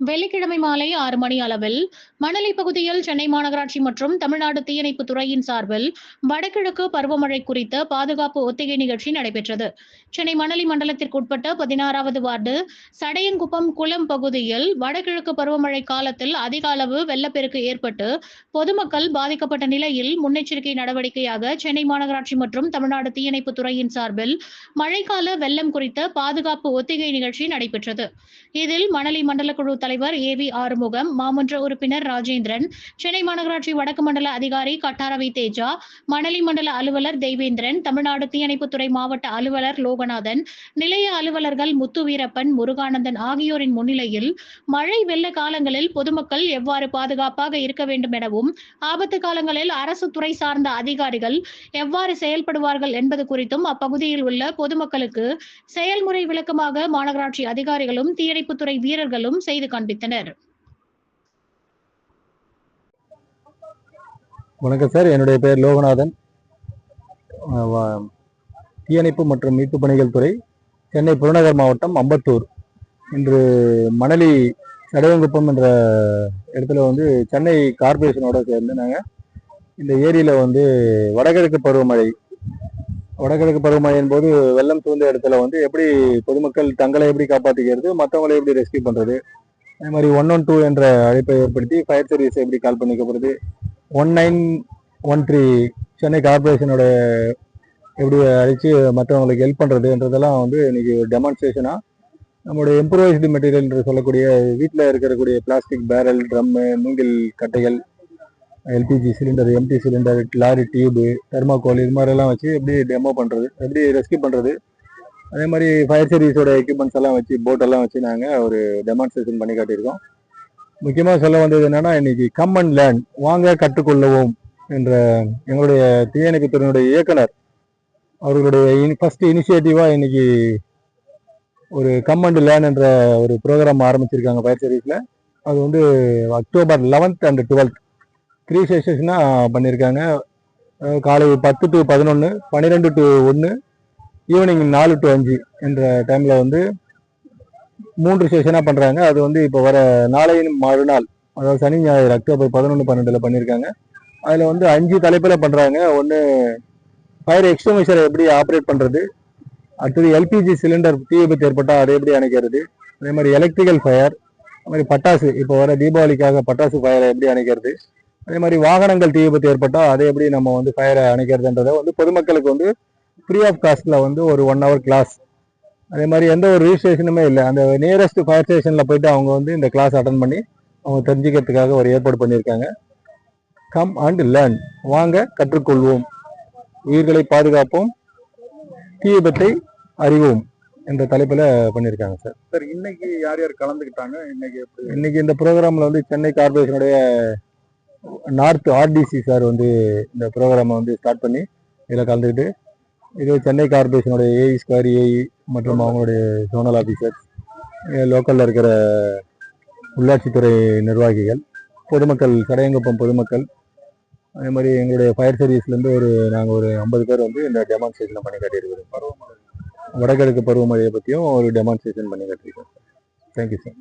வெள்ளிக்கிழமை மாலை ஆறு மணி அளவில் மணலி பகுதியில் சென்னை மாநகராட்சி மற்றும் தமிழ்நாடு தீயணைப்பு துறையின் சார்பில் வடகிழக்கு பருவமழை குறித்த பாதுகாப்பு ஒத்திகை நிகழ்ச்சி நடைபெற்றது. சென்னை மணலி மண்டலத்திற்குட்பட்ட பதினாறாவது வார்டு சடையங்குப்பம் குளம் பகுதியில் வடகிழக்கு பருவமழை காலத்தில் அதிக அளவு வெள்ளப்பெருக்கு ஏற்பட்டு பொதுமக்கள் பாதிக்கப்பட்ட நிலையில் முன்னெச்சரிக்கை நடவடிக்கையாக சென்னை மாநகராட்சி மற்றும் தமிழ்நாடு தீயணைப்பு துறையின் சார்பில் மழைக்கால வெள்ளம் குறித்த பாதுகாப்பு ஒத்திகை நிகழ்ச்சி நடைபெற்றது. இதில் மணலி மண்டல குழு தலைவர் ஏ வி ஆறுமுகம் மாமன்ற உறுப்பினர் ராஜேந்திரன் சென்னை மாநகராட்சி வடக்கு மண்டல அதிகாரி கட்டாரவி தேஜா மணலி மண்டல அலுவலர் தெய்வேந்திரன் தமிழ்நாடு தீயணைப்புத்துறை மாவட்ட அலுவலர் லோகநாதன் நிலைய அலுவலர்கள் முத்து வீரப்பன் முருகானந்தன் ஆகியோரின் முன்னிலையில் மழை வெள்ள காலங்களில் பொதுமக்கள் எவ்வாறு பாதுகாப்பாக இருக்க வேண்டும் எனவும் ஆபத்து காலங்களில் அரசு துறை சார்ந்த அதிகாரிகள் எவ்வாறு செயல்படுவார்கள் என்பது குறித்தும் அப்பகுதியில் உள்ள பொதுமக்களுக்கு செயல்முறை விளக்கமாக மாநகராட்சி அதிகாரிகளும் தீயணைப்புத்துறை வீரர்களும் செய்து காண்பித்தனர். வணக்கம் சார். என்னுடைய பெயர் லோகநாதன். தீயணைப்பு மற்றும் மீட்பு பணிகள் துறை சென்னை புறநகர் மாவட்டம் அம்பத்தூர். இன்று மணலி சடையங்குப்பம் என்ற இடத்துல வந்து சென்னை கார்ப்பரேஷனோட சேர்ந்து நாங்கள் இந்த ஏரியில் வந்து வடகிழக்கு பருவமழை வடகிழக்கு பருவமழையின் போது வெள்ளம் சூழ்ந்த இடத்துல வந்து எப்படி பொதுமக்கள் தங்களை எப்படி காப்பாற்றிக்கிறது மற்றவங்களை எப்படி ரெஸ்கியூ பண்ணுறது அதே மாதிரி ஒன் ஒன் டூ என்ற அழைப்பை ஏற்படுத்தி ஃபயர் சர்வீஸ் எப்படி call பண்ணிக்கப்படுது one nine one three Chennai கார்பரேஷனோட எப்படி அழைச்சி மற்றவங்களுக்கு ஹெல்ப் பண்ணுறதுன்றதெல்லாம் வந்து இன்னைக்கு டெமான்ஸ்ட்ரேஷனாக நம்மளுடைய இம்ப்ரூவைஸ்டு மெட்டீரியல் என்று சொல்லக்கூடிய வீட்டில் இருக்கக்கூடிய பிளாஸ்டிக் பேரல் ட்ரம்மு மூங்கில் கட்டைகள் LPG cylinder empty cylinder lorry tube thermocol இது மாதிரிலாம் வச்சு எப்படி டெமோ பண்ணுறது எப்படி ரெஸ்கியூ பண்ணுறது அதே மாதிரி ஃபயர் சர்வீஸோட எக்யூப்மெண்ட்ஸ் எல்லாம் வச்சு போட்டெல்லாம் வச்சு நாங்கள் ஒரு டெமான்ஸ்ட்ரேஷன் பண்ணி காட்டியிருக்கோம். முக்கியமாக சொல்ல வந்தது என்னன்னா இன்னைக்கு கம் அண்ட் லேர்ன் வாங்க கற்றுக்கொள்ளவும் என்ற எங்களுடைய தீயணைப்பு துறையினுடைய இயக்குனர் அவர்களுடைய இனி ஃபஸ்ட் இனிஷியேட்டிவாக இன்னைக்கு ஒரு கம் அண்ட் லேர்ன் என்ற ஒரு ப்ரோக்ராம் ஆரம்பிச்சிருக்காங்க ஃபயர் சர்வீஸில் அது வந்து October eleventh and twelfth three செஷன்ஸ்னால் பண்ணியிருக்காங்க. காலை பத்து டு பதினொன்று பன்னிரெண்டு டு ஒன்று ஈவினிங் நாலு டு அஞ்சு என்ற டைமில் வந்து மூன்று செஷனாக பண்ணுறாங்க அது வந்து இப்போ வர நாளையின் மறுநாள் அதாவது சனி ஞாயிறு அக்டோபர் பதினொன்று பன்னெண்டில் பண்ணியிருக்காங்க அதில் வந்து அஞ்சு தலைப்பில் பண்ணுறாங்க ஒன்று ஃபயர் எக்ஸ்டோமிஷரை எப்படி ஆப்ரேட் பண்ணுறது அடுத்தது எல்பிஜி சிலிண்டர் தீ விபத்து ஏற்பட்டால் அதை எப்படி அணைக்கிறது அதே மாதிரி எலக்ட்ரிக்கல் ஃபயர் அது மாதிரி பட்டாசு இப்போ வர தீபாவளிக்காக பட்டாசு ஃபயரை எப்படி அணைக்கிறது அதே மாதிரி வாகனங்கள் தீ விபத்து ஏற்பட்டால் அதை எப்படி நம்ம வந்து ஃபயரை அணைக்கிறதுன்றதை வந்து பொதுமக்களுக்கு வந்து ஃப்ரீ ஆஃப் காஸ்ட்டில் வந்து ஒரு ஒன் ஹவர் கிளாஸ் அதே மாதிரி எந்த ஒரு ரிஜிஸ்ட்ரேஷனுமே இல்லை. அந்த நியரஸ்ட் ஃபயர் ஸ்டேஷனில் போயிட்டு அவங்க வந்து இந்த கிளாஸ் அட்டன் பண்ணி அவங்க தெரிஞ்சுக்கிறதுக்காக ஒரு ஏற்பாடு பண்ணியிருக்காங்க. கம் அண்ட் லேர்ன் வாங்க கற்றுக்கொள்வோம். உயிர்களை பாதுகாப்போம். தீ விபத்தை அறிவோம் என்ற தலைப்பில் பண்ணியிருக்காங்க சார். சார் இன்னைக்கு யார் யார் கலந்துக்கிட்டாங்க? இன்னைக்கு எப்படி? இன்னைக்கு இந்த ப்ரோக்ராமில் வந்து சென்னை கார்பரேஷனுடைய நார்த் ஆர்டிசி சார் வந்து இந்த ப்ரோக்ராமை வந்து ஸ்டார்ட் பண்ணி இதில் கலந்துக்கிட்டு இது சென்னை கார்பரேஷனுடைய ஏஇ ஸ்கொயர் ஏஇ மற்றும் அவங்களுடைய ஜோனல் ஆஃபீஸர்ஸ் லோக்கலில் இருக்கிற உள்ளாட்சித்துறை நிர்வாகிகள் பொதுமக்கள் சடையங்குப்பம் பொதுமக்கள். அதே மாதிரி எங்களுடைய ஃபயர் சர்வீஸ்லேருந்து ஒரு நாங்கள் ஒரு ஐம்பது பேர் வந்து இந்த டெமான்ஸ்ட்ரேஷனை பண்ணி காட்டியிருக்கிறோம். பருவமழை வடகிழக்கு பருவமழையை பற்றியும் ஒரு டெமான்ஸ்ட்ரேஷன் பண்ணி காட்டியிருக்கோம் தேங்க்யூ சார்